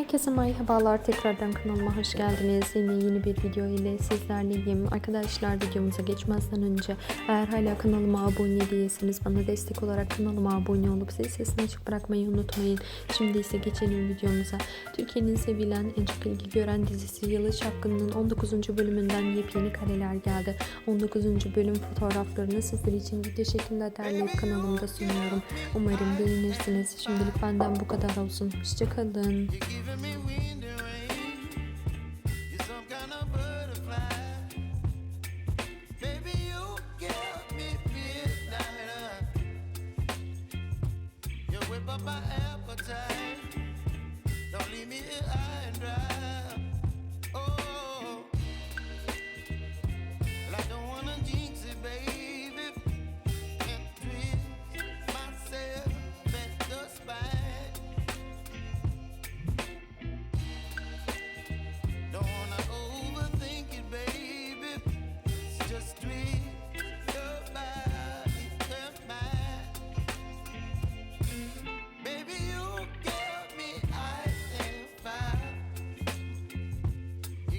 Herkese merhabalar tekrardan kanalıma hoş geldiniz. Yine yeni bir video ile sizlerleyim. Arkadaşlar videomuza geçmezden önce eğer hala kanalıma abone değilseniz bana destek olarak kanalıma abone olup zil sesini açık bırakmayı unutmayın. Şimdi ise geçelim videomuza. Türkiye'nin sevilen en çok ilgi gören dizisi Yalı Çapkını'nın 19. bölümünden yepyeni kareler geldi. 19. bölüm fotoğraflarını sizler için video şeklinde derleyip kanalımda sunuyorum. Umarım beğenirsiniz. Şimdilik benden bu kadar olsun. Hoşçakalın. Giving me wind and rain. You're some kind of butterfly. Baby, you give me midnight. You whip up my appetite.